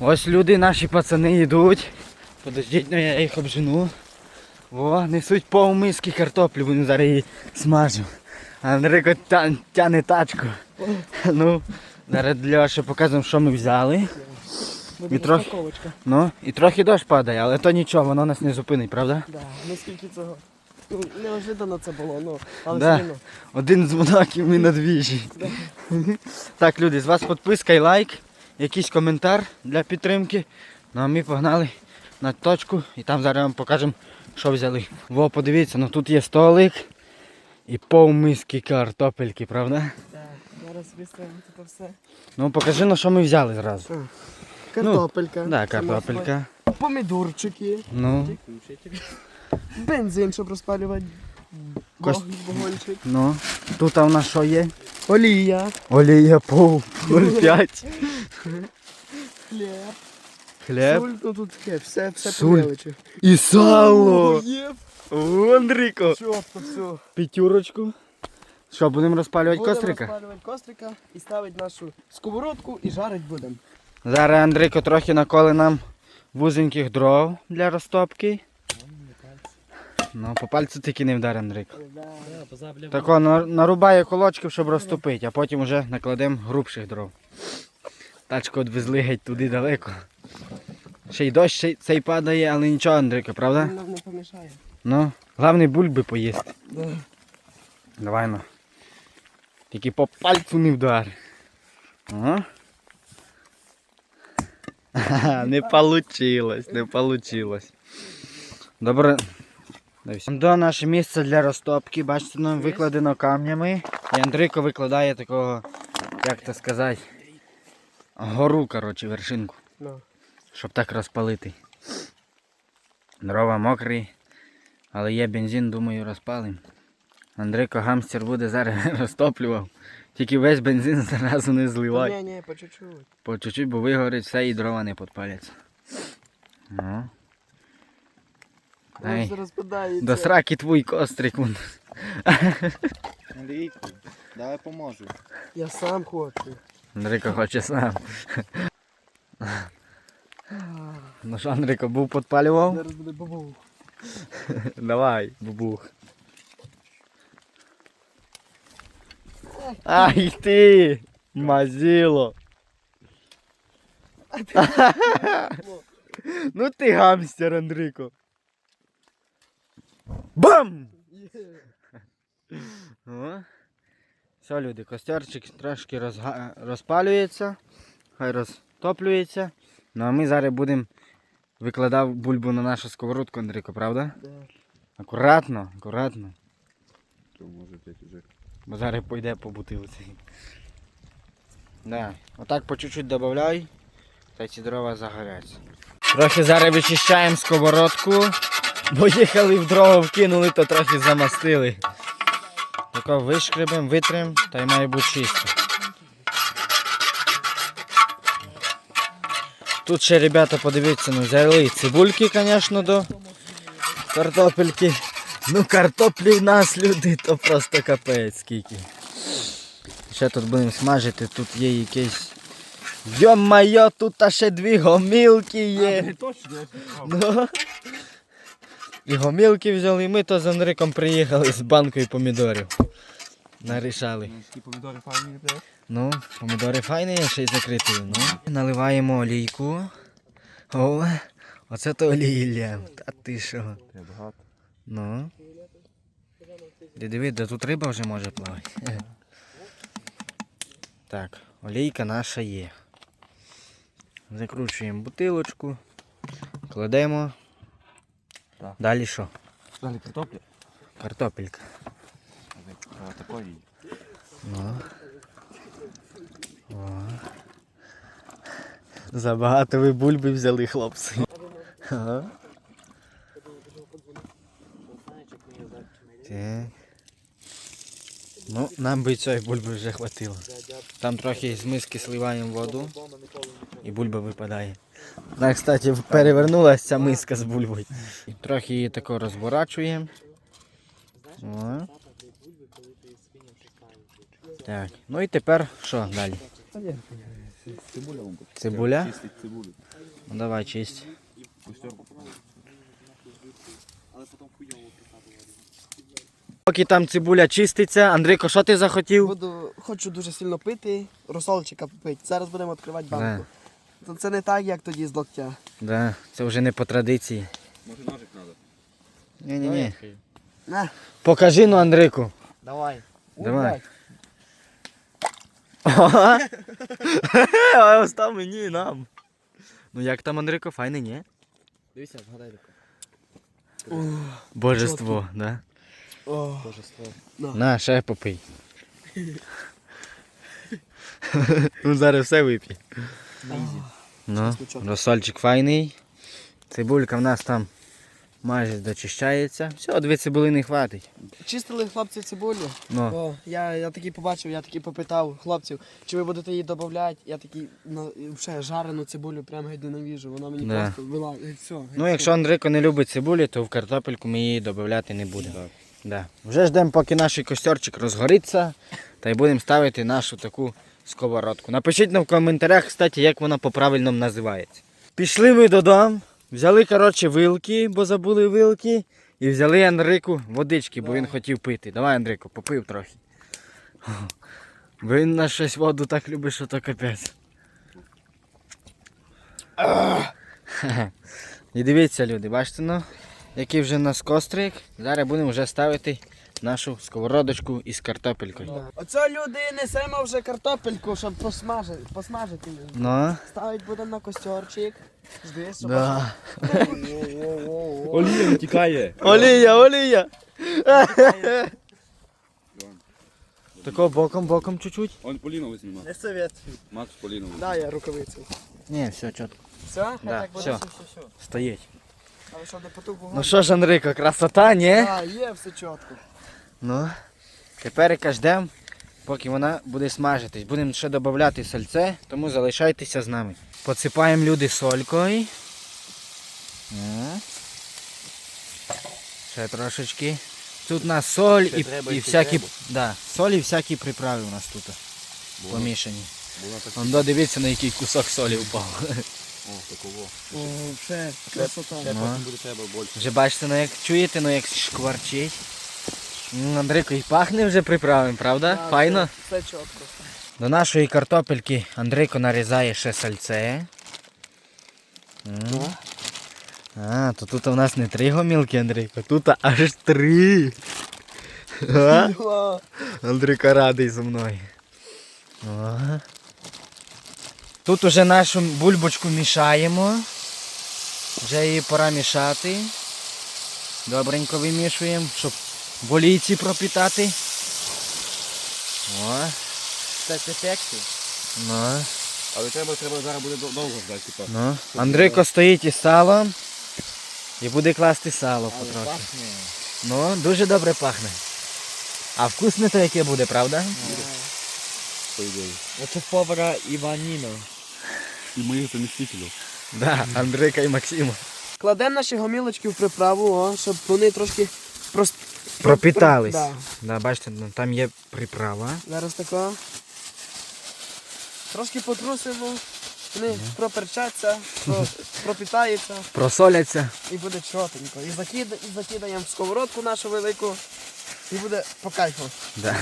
Ось люди, наші пацани йдуть. Подождіть, ну я їх обжену. Во, несуть пов миски картоплі, вони зараз її смажимо. А Андрійко тяне тачку. Ну, зараз для вас ще покажемо, що ми взяли. І трохи- Ну, і трохи дощ падає, але то нічого, воно нас не зупинить, правда? Да, наскільки цього. Ну, неожиданно це було, ну, але Да. все одно. Один з монаків ми на двіжі. Так, люди, з вас підписка і лайк, якийсь коментар для підтримки. Ну а ми погнали на точку і там зараз вам покажемо, що взяли. Во, подивіться, ну тут є столик і пов миски картопельки, правда? Так, зараз виставимо це все. Ну покажи, на що ми взяли зразу. Картопелька. Ну, Да, картопелька. Помідорчики. Ну, Бензин, щоб розпалювати. Вогончик. ну. Тут у нас що є? Олія. Олія пов 0,5. Хліб. Хліб. Соль, ну тут таке, все, все Соль. І сало. Є. О, Андрійко. Все. П'ятюрочку. Що, будемо розпалювати Будемо кострика? розпалювати кострика і ставити нашу сковородку і жарить будемо. Зараз Андрійко трохи наколи нам вузеньких дров для розтопки. Ну, по пальцю тільки не вдар Андрійко. Тако на- нарубає колочків, щоб розтопити, а потім вже накладемо грубших дров. Тачку відвезли геть туди далеко. Ще й дощ ще й цей падає, але нічого, Андрійко, правда? Нам не помішає. Ну, головне бульби поїсти. Да. Давай ну. Тільки по пальцю не вдар. Ага. Не получилось, не получилось. Добре. До наше місце для розтопки, бачите, нам викладено камнями. І Андрійко викладає такого, як то сказати, гору, коротше, вершинку, Ну. щоб так розпалити. Дрова мокрі, але є бензин, думаю, розпалим. Андрійко гамстер буде зараз розтоплював. Тільки весь бензин зразу не зливай. Ні, ні, по чуть-чуть. По чуть-чуть, бо вигорить все і дрова не підпаляться. Ну. Ай, До сраки твій кострик. вон. Андрійку, давай поможу. Я сам хочу. Андрійко хоче сам. Ну що, Андрійко, був підпалював? Зараз буде бабу. Давай, бубух. Ай ти! Мазіло! ну ти гамстер, Андрійко. Бам! О. Все, люди, костерчик трошки розга... розпалюється, хай розтоплюється. Ну а ми зараз будемо викладав бульбу на нашу сковородку, Андрійко, правда? Да. Акуратно, акуратно. То може уже. Бо зараз пойде по бутилці. Да. Отак по чуть-чуть додай, та ці дрова загоряться. Трохи зараз вичищаємо сковородку, бо їхали в дрова вкинули, то трохи замастили. Тако вишкребемо, витримо, та й має бути чисто. Тут ще, ребята, подивіться, ну взяли цибульки, звісно, до картопельки. Ну картоплі в нас люди, то просто капець скільки. Ще тут будемо смажити, тут є якийсь. Йо-майо, тут ще дві гомілки є. Точно. Ну. І гомілки взяли, ми то з Андриком приїхали з банкою помідорів. Нарішали. Ті помідори файні, блядь. Ну, помідори файні, ще й закриті. Ну. Наливаємо олійку. О, оце то олія. Та ти що? Багато. Ну. Де диви, де тут риба вже може плавати. Так, олійка наша є. Закручуємо бутилочку, кладемо. Так. Далі що? Далі картопля. Картопелька. Такої. Ну. О. Забагато ви бульби взяли, хлопці. Ага. Так. Ну, нам би цієї бульби вже хватило. Там трохи з миски сливаємо воду і бульба випадає. Так, кстати, перевернулася ця миска з бульбою. Трохи її тако розворачуємо. Так, ну і тепер що далі? Цибуля. Ну давай чисть. Костерку попробуй. Поки там цибуля чиститься, Андрійко, що ти захотів? Буду, хочу дуже сильно пити, розсолчика попити. Зараз будемо відкривати банку. То це не так, як тоді з локтя. Да, це вже не по традиції. Може ножик треба? Ні-ні-ні. Покажи ну Андрійку. давай. Давай. Остав мені і нам. Ну як там Андрійко, файний, ні? Дивися, згадай. Божество, да? О, На, ще попий. ну зараз все вип'є. Ну, розсольчик файний. Цибулька в нас там майже дочищається. Все, дві цибулини хватить. Чистили хлопці цибулю. Ну, О, я, я такий побачив, я такий попитав хлопців, чи ви будете її додавати. Я такий на вже жарену цибулю прямо геть ненавіжу. Вона мені Да. просто вила. Все, геть ну якщо Андрійко не любить цибулі, то в картопельку ми її додати не будемо. Да. Вже ждемо, поки наш костерчик розгориться, та й будемо ставити нашу таку сковородку. Напишіть нам в коментарях, кстати, як вона по-правильному називається. Пішли ми додому, взяли коротше, вилки, бо забули вилки, і взяли Анрику водички, бо він хотів пити. Давай, Анрику, попив трохи. Він на щось воду так любить, що то капець. І дивіться, люди, бачите, ну, який вже у нас кострик. Зараз будемо вже ставити нашу сковородочку із картопелькою. Да. Оце люди несемо вже картопельку, щоб посмажити, посмажити її. Ну, Ставить будемо на костерчик. Жди, щоб да. Олія не тікає. Олія, олія! Тако боком, боком чуть-чуть. Он Поліну візьме. Не советую. Макс Поліну візьме. Дай я рукавицю. Ні, все, чітко. Все? Хай Да, так буде. все. Стоїть. Але щоб не потух вогонь. Ну що ж, Андрійко, красота, ні? Так, є все чітко. Ну, тепер ждемо, поки вона буде смажитись. Будемо ще додати сальце, тому залишайтеся з нами. Посипаємо люди солькою. О. Ще трошечки. Тут у нас соль Ще і, треба, і всякі. треба. Да, соль і всякі приправи у нас тут Було- помішані. було так- Вон дивіться на який кусок солі впав. О, такого. О, все, красота. Ще Ну. потім буде треба більше. Вже бачите, ну як чуєте, ну як шкварчить. М, Андрійко, і пахне вже приправами, правда? Да, Файно? Все, все чітко. До нашої картопельки Андрійко нарізає ще сальце. М. А, то тут у нас не три гомілки, Андрійко, тут аж три. А? О, радий зі мною. Тут уже нашу бульбочку мішаємо. Вже її пора мішати. Добренько вимішуємо, щоб в олійці пропітати. О, Так, ефекти. ну. Але треба, треба зараз буде довго ждати, типа. Ну, Андрійко стоїть із салом і буде класти сало потрохи. Ну, дуже добре пахне. А вкусне то яке буде, правда? По ідеї. Це повара Іваніно. І моїх замістителів. Да, Андрійка і Максима. Кладемо наші гомілочки в приправу, о, щоб вони трошки просто... Пропітались. Да. Да, бачите, ну, там є приправа. Зараз тако. Трошки потрусимо, вони проперчаться, про- пропітаються Просоляться. і буде чотенько. І, закид... і закидаємо в сковородку нашу велику. І буде по кайфу. Да.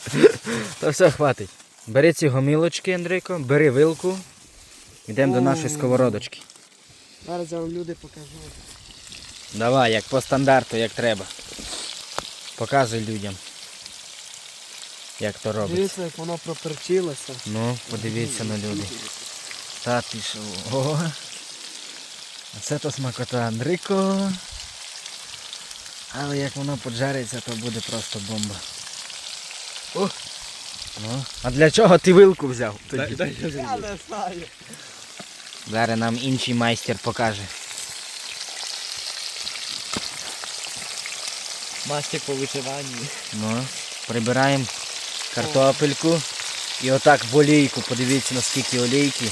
То все, хватить. Бери ці гомілочки, Андрійко, бери вилку. Йдемо до нашої сковородочки. Зараз я вам люди покажу. Давай, як по стандарту, як треба. Показуй людям. Як то робиться. Дивіться, як воно проперчилося. Ну, подивіться на люди. Та що? О. А це то смакота Андрійко. Але як воно поджариться, то буде просто бомба. О. Ну, а для чого ти вилку взяв? Тоді? Дай, дай, Я не знаю. Зараз нам інший майстер покаже. Мастер по виживанні. Ну, прибираємо картопельку і отак в олійку. Подивіться наскільки олійки.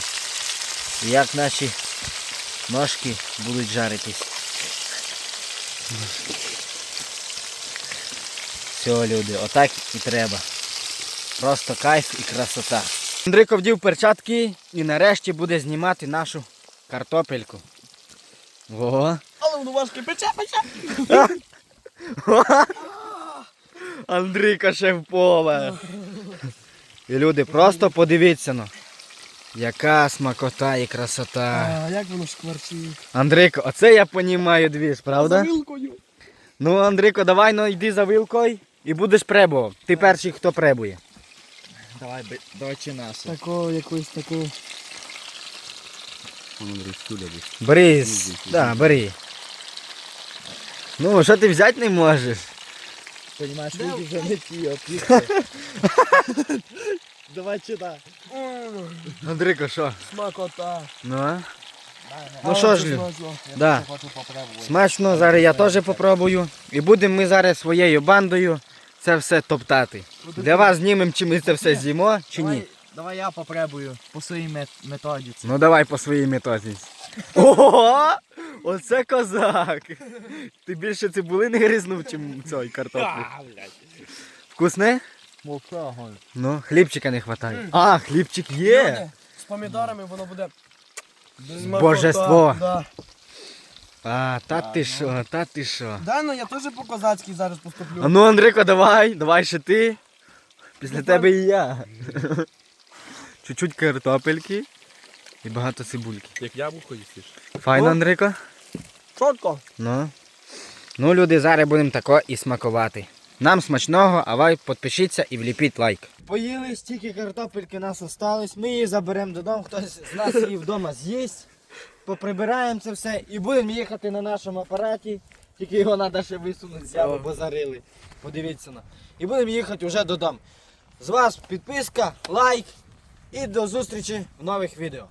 І як наші ножки будуть жаритись. Все, люди, отак і треба. Просто кайф і красота. Андрійко вдів перчатки і нарешті буде знімати нашу картопельку. Во. Але воно важке пече, пече. Андрійка шеф-повар. І люди, просто подивіться ну. Яка смакота і красота. А, як воно шкварчить. Андрійко, оце я понімаю двіж, правда? За вилкою. Ну, Андрійко, давай ну йди за вилкою і будеш пребував. Ти перший, хто пребує. Давай, чи нашу. Таку, якусь таку. Бери, ізі. да, бери. Ну, що ти взяти не можеш? Понімаєш, Де люди вже не ті, а. Давай чи да. Андрійко, що? Смакота. Ну, а? Ну що ж, Лю? Да. Смачно, зараз я теж попробую. І будемо ми зараз своєю бандою це все топтати. Для вас знімемо, чи ми це все з'їмо, чи ні. Давай, я попробую по своїй мет- методиці. Ну давай по своїй методі. Ого! Оце козак! Ти більше цибулини гризнув, чим цей картоплі. Вкусне? Ну, хлібчика не вистачає. А, хлібчик є! З помідорами воно буде. Божество. Да. А, та ти що, та ти що. Да, ну я теж по-козацьки зараз поступлю. А ну, Андрійко, давай, давай ще ти. Після тебе і я. Чуть-чуть картопельки і багато цибульки. Як яблуко їсиш. Файно, О. Андрійко? Чотко. Ну. Ну, люди, зараз будемо тако і смакувати. Нам смачного, а ви підпишіться і вліпіть лайк. Поїли, стільки картопельки нас осталось. Ми її заберемо додому, хтось з нас її вдома з'їсть. Поприбираємо це все і будемо їхати на нашому апараті. Тільки його треба ще висунути, зябо, бо зарили. Подивіться на. І будемо їхати вже додому. З вас підписка, лайк і до зустрічі в нових відео.